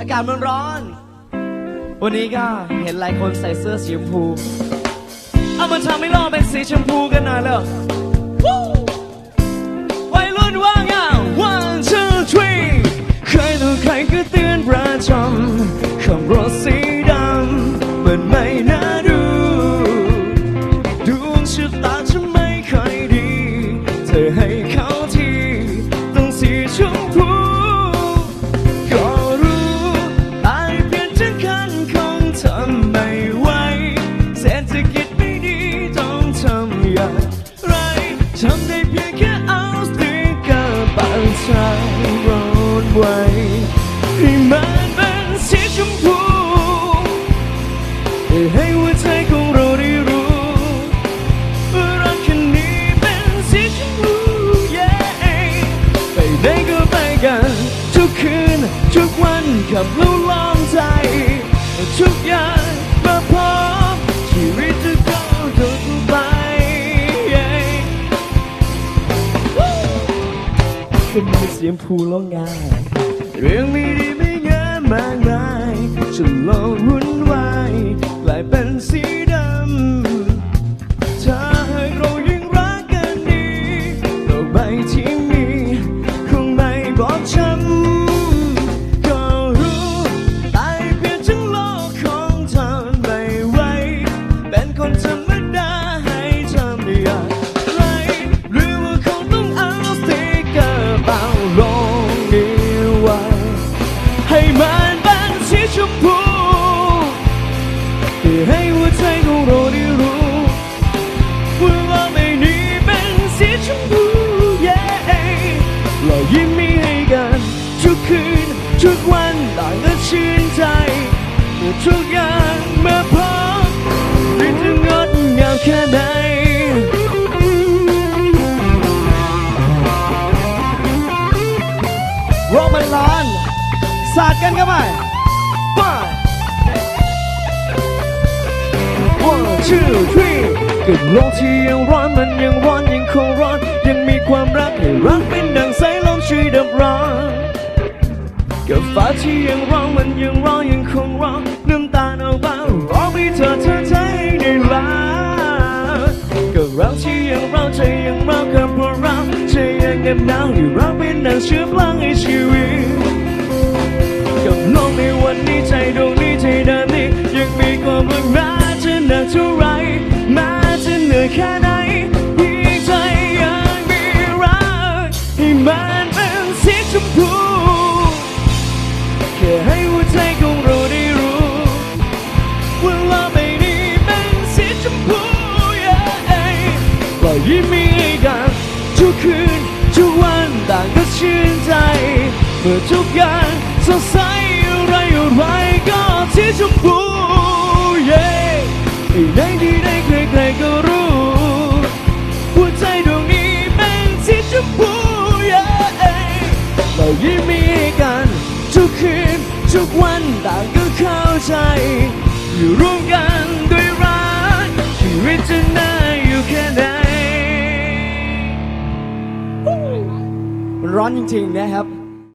อากาศมันร้อน วันนี้ก็เห็นหลายคนใส่เสื้อสีชมพู เอามันทำให้โลกเป็นสีชมพูกันหน่อยเลยวัยรุ่นว่างอะ one two three ใครต่อใครก็เตือนประจำขับรถสีดำมันไม่น่าดูดวงชะตาจะไม่ค่อยดี เธอให้เขา ไรทำได้เพียงแค่เอาสติกเกอร์ปังชาร้อนไว้ให้มันเป็นสีชมพูให้หัวใจของเราได้รู้ว่ารักแค่นี้เป็นสีชมพู yeah ไปไหนก็ไปกัน ทุกคืน ทุกวันขับลู่ลองใจ ทุกอย่างมาพร้อมชีวิตจะ สียงพูล้อง่ายเรื่องไม่ดีไม่งามมากมายฉันลองวุ่นวายกลายเป็นสีดำถ้าหากเรายังรักกันดีโลกใบที่มีคงไม่บอบช้ำ ให้หัวใจของเราได้รู้ว่าโลกใบนี้เป็นสีชมพู yeah รอยยิ้มมีให้กันทุกคืนทุกวันต่างก็ชื่นใจทุกอย่างเมาพร้อมหรือจะงดงามแค่ไหนโรคมันร้อนสาดกันเข้าไปไป two three ก็โลกที่ยังร้อนมันยังร้อนยังคงร้อน ยังมีความรักให้รักเป็นดังสายลมช่วยดับร้อนกับฟ้าที่ยังร้อนมันยังร้อนยังคงร้อนน้ำตาเอาบ้างร้องให้เธอเธอใจได้รักกับเราที่ยังเราใจยังรากับพวกเราใจยังเงียบหนาวให้รักเป็นดังเชื้อพลังให้ชี ยยิ้มมีกันทุกคืนทุกวันต่างก็ชื่นใจเมื่อทุกอย่างสดใสอะไรอะไรก็สีชมพู yeah ที่ไหนที่ไหนใครๆก็รู้หัวใจดวงนี้เป็นสีชมพู yeah เรายิ้มมีกันทุกคืนทุกวันต่างก็เข้าใจ อยู่ร่วมกันด้วยรักชีวิตจะน่า ร้อนจริงๆนะครับ